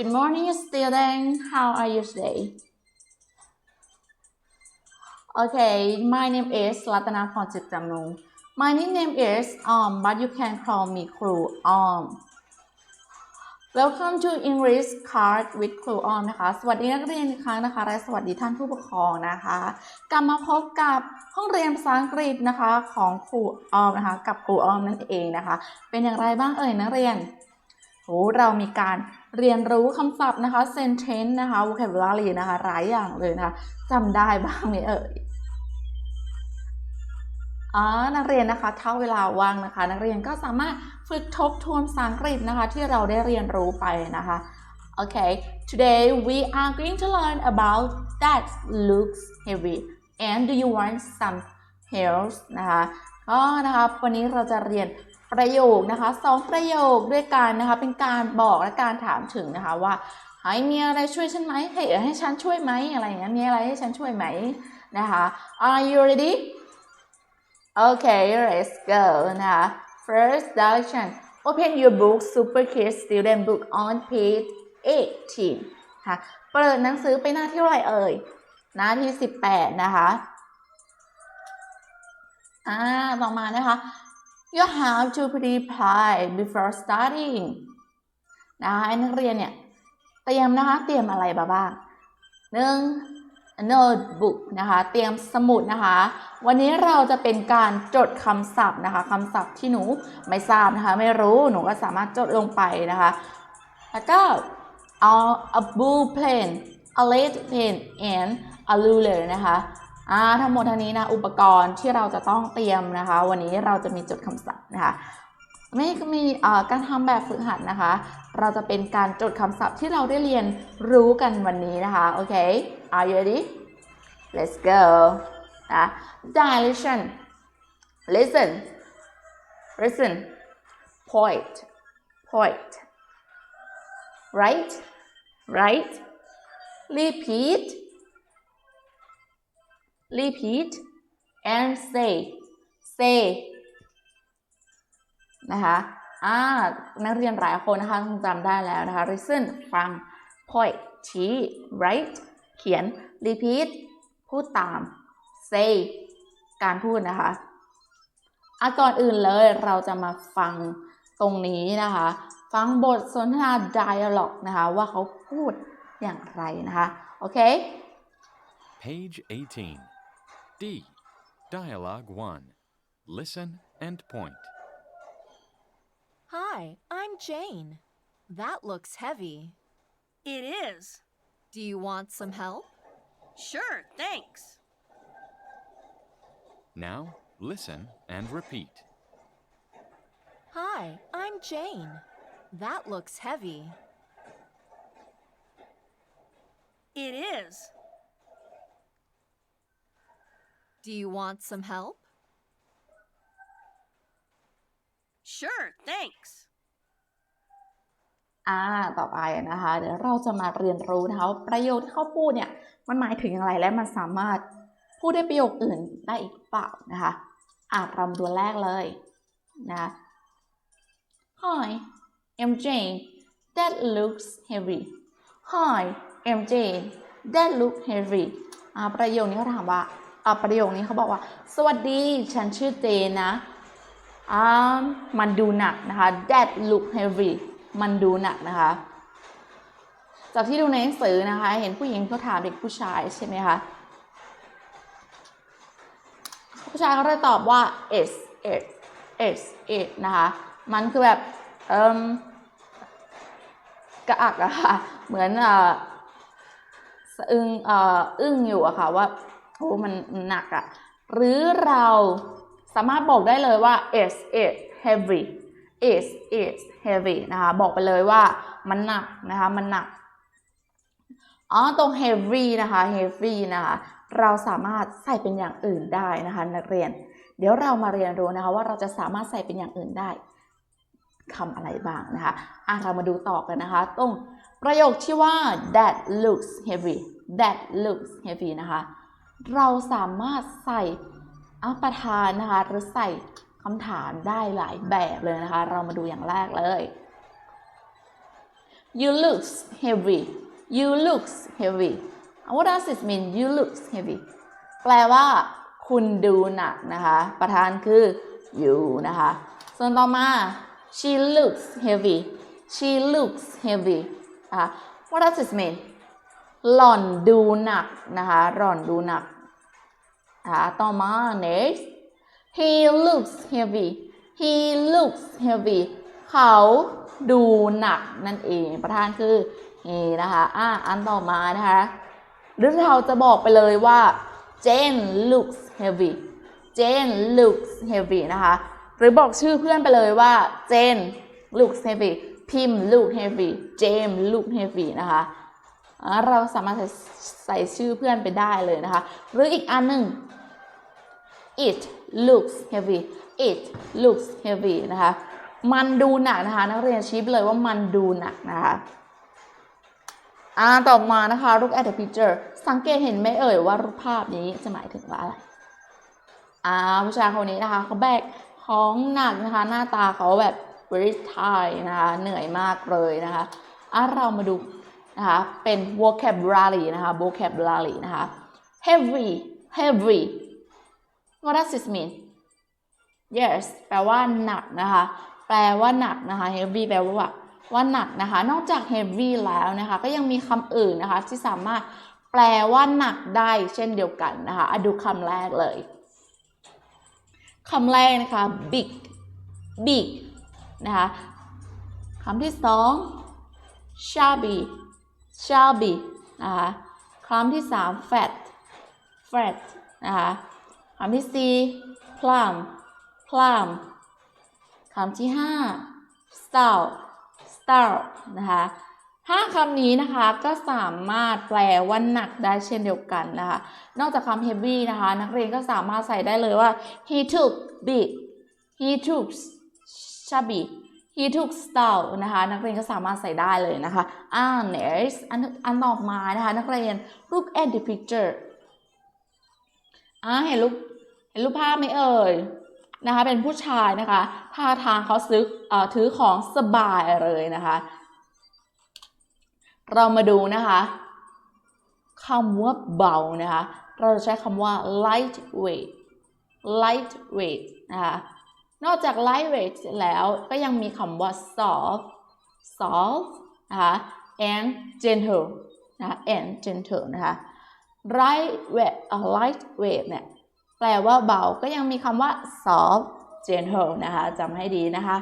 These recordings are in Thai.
Good morning student how are you today Okay my name is รัตนาพรจิตจำนง My nickname is Om but you can call me ครู Om Welcome to English Card with ครูออมนะคะ สวัสดีนักเรียนอีกครั้งนะคะ และสวัสดีท่านผู้ปกครองนะคะ กลับมาพบกับห้องเรียนภาษาอังกฤษนะคะของครูออมนะคะ กับครูออมนั่นเองนะคะ เป็นอย่างไรบ้างเอ่ยนักเรียนโอ้เรามีการ เรียนรู้คำศัพท์นะคะ sentence นะคะ vocabulary นะคะ หลายอย่างเลยนะคะจำได้บ้างไหมเอ่ยอ๋อนักเรียนนะคะถ้าเวลาว่างนะคะ นักเรียนก็สามารถฝึกทบทวนภาษาอังกฤษนะคะ ที่เราได้เรียนรู้ไปนะคะโอเค today we are going to learn about that looks heavy and do you want some help นะคะก็นะคะวันนี้เราจะเรียน ประโยคนะคะสองประโยคด้วยกันนะคะ เป็นการบอกและการถามถึงนะคะว่าเฮ้ยมีอะไรช่วยฉันไหมให้ให้ฉันช่วยไหมอะไรอย่างเงี้ยมีอะไรให้ฉันช่วยไหมนะคะ Are you ready Okay, let's go นะคะ First direction Open your book Super Kids Student Book on page 18ค่ะเปิดหนังสือไปหน้าที่เท่าไหร่เอ่ย หน้าที่ 18 นะคะอ่าต่อมานะคะ You have to reply before starting นะคะนักเรียนเนี่ยเตรียมนะคะเตรียมอะไรบ้างหนึ่ง notebook นะคะเตรียมสมุดนะคะ วันนี้เราจะเป็นการจดคำศัพท์นะคะคำศัพท์ที่หนูไม่ทราบนะคะ ไม่รู้หนูก็สามารถจดลงไปนะคะ แล้วก็เอา a blue pen a lead pen and a ruler นะคะ อ่าทั้งหมดทั้งนี้นะอุปกรณ์ที่เราจะต้องเตรียมนะคะ วันนี้เราจะมีจดคำศัพท์นะคะไม่มีการทำแบบฝึกหัดนะคะ เราจะเป็นการจดคำศัพท์ที่เราได้เรียนรู้กันวันนี้นะคะโอเค are you ready let's go นะ direction listen listen point point right right repeat repeat and say say นะคะอ่านักเรียนหลายคนนะคะคงจำได้แล้วนะคะ listen ฟัง point ชี้ write เขียน repeat พูดตาม say การพูดนะคะอะก่อนอื่นเลยเราจะมาฟังตรงนี้นะคะ ฟังบทสนทนา dialogue นะคะ ว่าเขาพูดอย่างไรนะคะ โอเค Page 18. D. Dialogue 1. Listen and point. Hi, I'm Jane. That looks heavy. It is. Do you want some help? Sure, thanks. Now, listen and repeat. Hi, I'm Jane. That looks heavy. It is. Do you want some help? Sure, thanks. อ่า ต่อไปนะคะ เดี๋ยวเราจะมาเรียนรู้นะคะว่าประโยคที่เขาพูดเนี่ย มันหมายถึงอะไรและมันสามารถพูดได้ประโยคอื่นได้อีกเปล่านะคะ อ่าเรามาตัวแรกเลยนะ Hi I'm Jane that looks heavy Hi I'm Jane that look heavy อ่า ประโยคนี้เขาถามว่าอ่า ประโยคนี้เขาบอกว่า สวัสดีฉันชื่อเจนนะอ่ามันดูหนักนะคะ that look heavy มันดูหนักนะคะ จากที่ดูในหนังสือนะคะ เห็นผู้หญิงเขาถามเด็กผู้ชายใช่ไหมคะผู้ชายเขาเลยตอบว่า is it is it นะคะ มันคือแบบเอิมกระอักอะค่ะ เหมือนเอ่ออึ้งเอ่ออึ้งอยู่อะค่ะว่า โอ้มันหนักอะหรือเราสามารถบอกได้เลยว่า is it heavy is it heavy นะคะบอกไปเลยว่ามันหนักนะคะมันหนักอ๋อตรง heavy นะคะ heavy นะคะเราสามารถใส่เป็นอย่างอื่นได้นะคะนักเรียน เดี๋ยวเรามาเรียนรู้นะคะว่าเราจะสามารถใส่เป็นอย่างอื่นได้คำอะไรบ้างนะคะอะเรามาดูต่อกันนะคะ ตรงประโยคที่ว่า that looks heavy that looks heavy นะคะ เราสามารถใส่อัประธานนะคะหรือใส่คำถามได้หลายแบบเลยนะคะ เรามาดูอย่างแรกเลย you look heavy you look heavy what does it mean you look heavy แปลว่า คุณดูหนักนะคะ ประธานคือ you นะคะ ส่วนต่อมา she looks heavy she looks heavy นะคะ what does it mean หล่อนดูหนักนะคะหล่อนดูหนักนะคะต่อมา next he looks heavy he looks heavy เขาดูหนักนั่นเอง ประธานคือ he นะคะอะอันต่อมานะคะหรือเราจะบอกไปเลยว่า Jane looks heavy Jane looks heavy นะคะ หรือบอกชื่อเพื่อนไปเลยว่า Jane looks heavy พิมพ์ look heavy James look heavy นะคะ เราสามารถใส่ใส่ชื่อเพื่อนไปได้เลยนะคะ หรืออีกอันหนึ่ง it looks heavy it looks heavy นะคะ มันดูหนักนะคะ นักเรียนชี้ไปเลยว่ามันดูหนักนะคะอ่าต่อมานะคะ look at the picture สังเกตเห็นไหมเอ่ยว่ารูปภาพนี้จะหมายถึงว่าอะไรอ่าผู้ชายคนนี้นะคะเขาแบกของหนักนะคะ หน้าตาเขาแบบ very tired นะคะ เหนื่อยมากเลยนะคะอะเรามาดู นะคะ เป็น vocabulary นะคะ vocabulary นะคะ heavy heavy what does this mean yes แปลว่าหนักนะคะ แปลว่าหนักนะคะ heavy แปลว่าว่าหนักนะคะ นอกจาก heavy แล้วนะคะ ก็ยังมีคำอื่นนะคะ ที่สามารถแปลว่าหนักได้เช่นเดียวกันนะคะอะดูคำแรกเลยคำแรกนะคะ big big นะคะคำที่สอง shabby shabby นะคะคำที่สาม fat fat นะคะคำที่สี่ plum plum คำที่ห้า stout stout นะคะห้าคำนี้นะคะก็สามารถแปลว่าหนักได้เช่นเดียวกันนะคะ นอกจากคำ heavy นะคะ นักเรียนก็สามารถใส่ได้เลยว่า he took big he took chubby he took stout นะคะนักเรียนก็สามารถใส่ได้เลยนะคะอ่า next อันอันต่อมานะคะนักเรียน look at the picture อ่าเห็นรูปเห็นรูปภาพไหมเอ่ยนะคะเป็นผู้ชายนะคะท่าทางเขาซื้อเออถือของสบายเลยนะคะ เรามาดูนะคะคำว่าเบานะคะ เราจะใช้คำว่า light weight light weight นะคะ นอกจาก light weight แล้วก็ยังมีคำว่า soft soft นะคะ and gentle นะคะ and gentle นะคะ light weight light weight เนี่ยแปลว่าเบา ก็ยังมีคำว่า soft gentle นะคะจำให้ดีนะคะ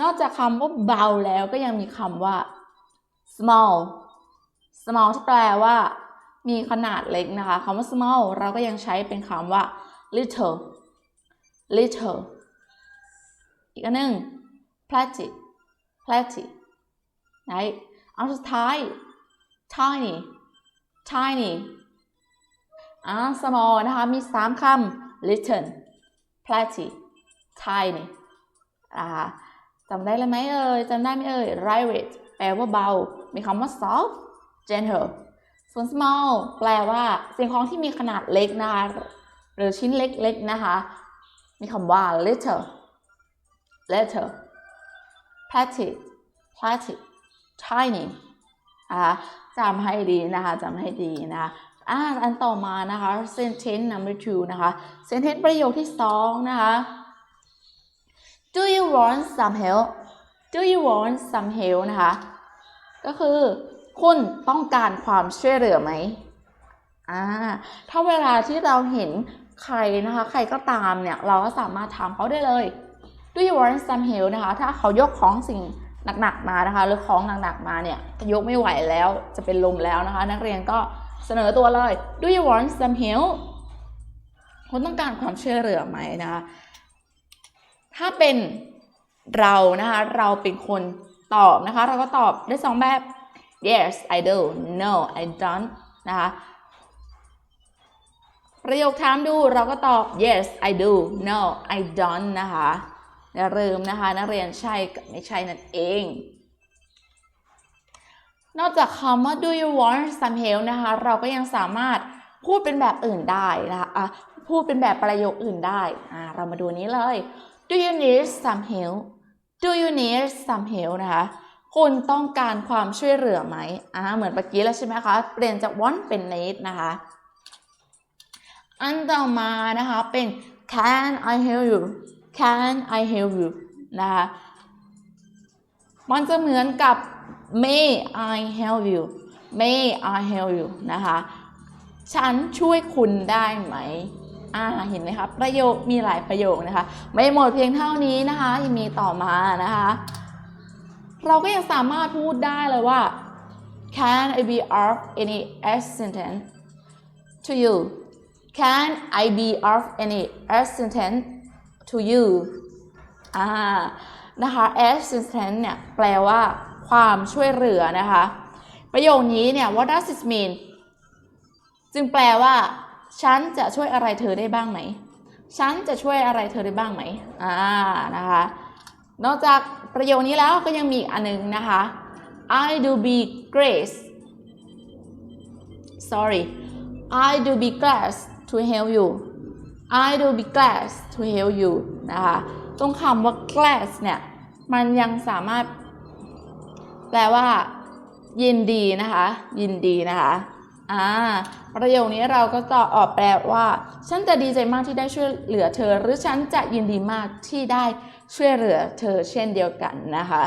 นอกจากคำว่าเบาแล้วก็ยังมีคำว่า small small ที่แปลว่า มีขนาดเล็กนะคะคำว่า small เราก็ยังใช้เป็นคำว่า little little อีกอันหนึ่ง plenty plenty ไหนเอาสุดท้าย tiny tiny อ่า small นะคะ มีสามคำ little plenty tiny นะคะจำได้เลยไหมเอ่ยจำได้ไหมเอ่ย lightweight แปลว่าเบา มีคำว่า soft gentle ส่วน small แปลว่าสิ่งของที่มีขนาดเล็กนะคะ หรือชิ้นเล็กๆนะคะ มีคำว่า little little petite petite tiny นะคะจำให้ดีนะคะจำให้ดีนะคะอ่าอันต่อมานะคะ sentence number two นะคะ sentence ประโยคที่สองนะคะ do you want some help do you want some help นะคะ ก็คือคุณต้องการความช่วยเหลือไหมอ่าถ้าเวลาที่เราเห็นใครนะคะ ใครก็ตามเนี่ย เราก็สามารถถามเขาได้เลย do you want some help นะคะ ถ้าเขายกของสิ่งหนักๆมานะคะ หรือของหนักๆมาเนี่ยยกไม่ไหวแล้วจะเป็นลมแล้วนะคะ นักเรียนก็เสนอตัวเลย do you want some help คุณต้องการความช่วยเหลือไหมนะคะ ถ้าเป็นเรานะคะ เราเป็นคนตอบนะคะ เราก็ตอบได้สองแบบ yes I do no I don't นะคะประโยคถามดูเราก็ตอบ yes I do no I don't นะคะ อย่าลืมนะคะ นักเรียนใช่กับไม่ใช่นั่นเอง นอกจากคำว่า do you want some help นะคะ เราก็ยังสามารถพูดเป็นแบบอื่นได้นะคะอะพูดเป็นแบบประโยคอื่นได้อ่าเรามาดูนี้เลย do you need some help do you need some help นะคะ คุณต้องการความช่วยเหลือไหมอ่าเหมือนเมื่อกี้แล้วใช่ไหมคะ เปลี่ยนจาก want เป็น need นะคะ อันต่อมานะคะเป็น can I help you can I help you นะคะมันจะเหมือนกับ may I help you may I help you นะคะฉันช่วยคุณได้ไหมอ่าเห็นไหมคะประโยคมีหลายประโยคนะคะ ไม่หมดเพียงเท่านี้นะคะยังมีต่อมานะคะ เราก็ยังสามารถพูดได้เลยว่า Can I be of any assistance to you Can I be of any assistance to you อ่านะคะ assistance เนี่ยแปลว่าความช่วยเหลือนะคะ ประโยคนี้เนี่ย what does it mean จึงแปลว่า ฉันจะช่วยอะไรเธอได้บ้างไหม ฉันจะช่วยอะไรเธอได้บ้างไหมอ่านะคะ นอกจากประโยคนี้แล้วก็ยังมีอีกอันหนึงนะคะ I do be grace sorry I do be glad to help you I do be glad to help you นะคะ ตรงคำว่า glad เนี่ย มันยังสามารถ แปลว่า ยินดีนะคะ ยินดีนะคะอ่าประโยคนี้เราก็ต่อออกแปลว่า ฉันจะดีใจมากที่ได้ช่วยเหลือเธอ หรือฉันจะยินดีมากที่ได้ช่วยเหลือเธอเช่นเดียวกันนะคะ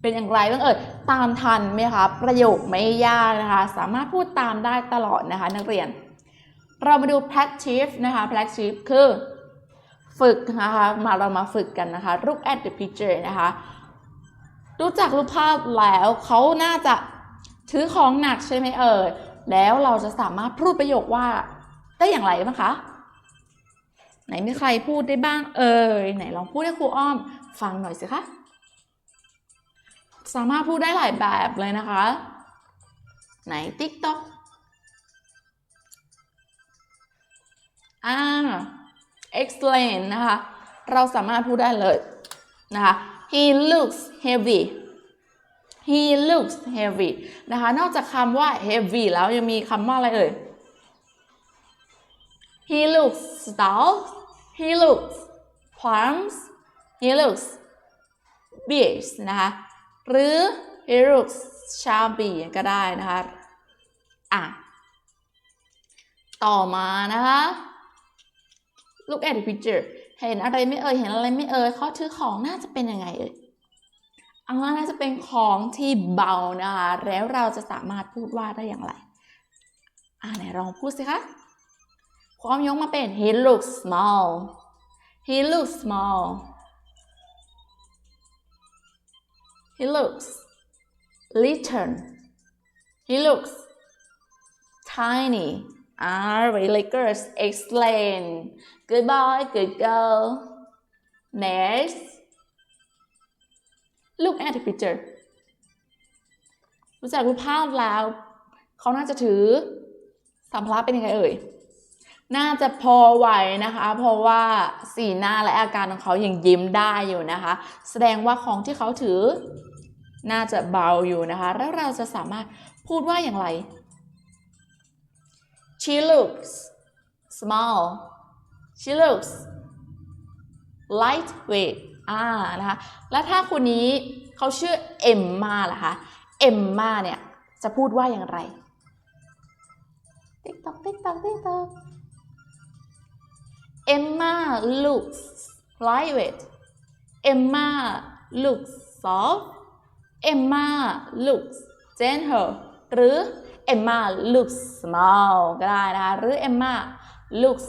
เป็นอย่างไรบ้างเอ่ยตามทันไหมคะ ประโยคไม่ยากนะคะ สามารถพูดตามได้ตลอดนะคะ นักเรียน เรามาดู practice นะคะ practice คือ ฝึกนะคะมาเรามาฝึกกันนะคะ look at the picture นะคะดูจากรูปภาพแล้วเขาน่าจะถือของหนักใช่ไหมเอ่ยแล้วเราจะสามารถพูดประโยคว่าได้อย่างไรบ้างคะไหนมีใครพูดได้บ้างเอ่ยไหนลองพูดให้ครูอ้อมฟังหน่อยสิคะสามารถพูดได้หลายแบบเลยนะคะ ไหน TikTok อ่า explain นะคะ เราสามารถพูดได้เลยนะคะ he looks heavy he looks heavy นะคะ นอกจากคำว่า heavy แล้วยังมีคำว่าอะไรเอ่ย he looks stout he looks plump he looks beige นะคะ หรือ he looks chubby ก็ได้นะคะ อะ ต่อมานะคะ look at the picture เห็นอะไรไม่เอ่ย เห็นอะไรไม่เอ่ยเขาถือของน่าจะเป็นยังไงเอ่ยอันน่าจะเป็นของที่เบานะคะ แล้วเราจะสามารถพูดว่าได้อย่างไร อ่าไหนลองพูดสิคะ ความยกมาเป็น he looks small he looks small he looks little he looks tiny ah really good explain good boy good girl next look at the picture รู้จักรูปภาพแล้ว เขาน่าจะถือสัมภาระเป็นยังไงเอ่ย น่าจะพอไหวนะคะ เพราะว่าสีหน้าและอาการของเขายังยิ้มได้อยู่นะคะ แสดงว่าของที่เขาถือ น่าจะเบาอยู่นะคะ แล้วเราจะสามารถพูดว่าอย่างไร she looks small she looks lightweight อ่านะคะ แล้วถ้าคนนี้เขาชื่อเอ็มมาล่ะคะ เอ็มมาเนี่ยจะพูดว่าอย่างไร ติ๊กตอกติ๊กตอกติ๊กตอก Emma looks lightweight Emma looks soft Emma looks gentle หรือ Emma looks small ก็ได้นะคะ หรือ Emma looks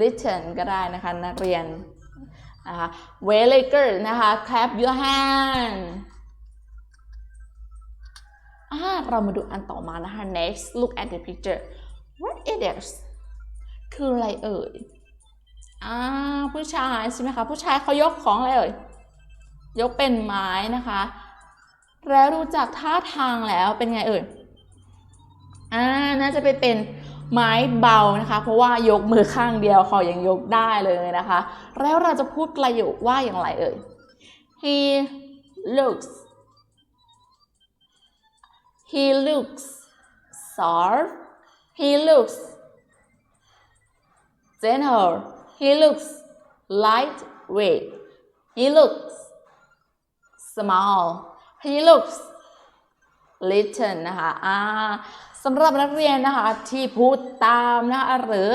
little ก็ได้นะคะ นักเรียนนะคะ very good นะคะ clap your hand อ่าเรามาดูอันต่อมานะคะ next look at the picture what it is คืออะไรเอ่ยอ่าผู้ชายใช่ไหมคะ ผู้ชายเขายกของอะไรเอ่ย ยกเป็นไม้นะคะ แล้วดูจากท่าทางแล้วเป็นไงเอ่ย อ่าน่าจะไปเป็นไม้เบานะคะ เพราะว่ายกมือข้างเดียวเขายังยกได้เลยนะคะ แล้วเราจะพูดประโยคว่าอย่างไรเอ่ย he looks he looks soft he looks gentle he looks lightweight he looks small he looks little นะคะอ่า สำหรับนักเรียนนะคะที่พูดตามนะคะหรือ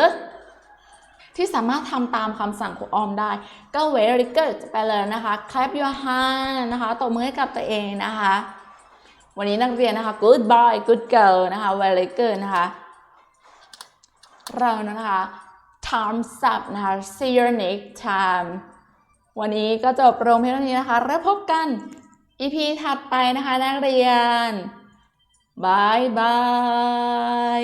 ที่สามารถทำตามคำสั่งของออมได้ ก็ very good ไปเลยนะคะ clap your hand นะคะตบมือให้กับตัวเองนะคะ วันนี้นักเรียนนะคะ good boy good girl นะคะ very good นะคะ เรานะคะ time's up นะคะ see you next time วันนี้ก็จบโรงเพียงเท่านี้นะคะ แล้วพบกัน EP ถัดไปนะคะนักเรียน บายบาย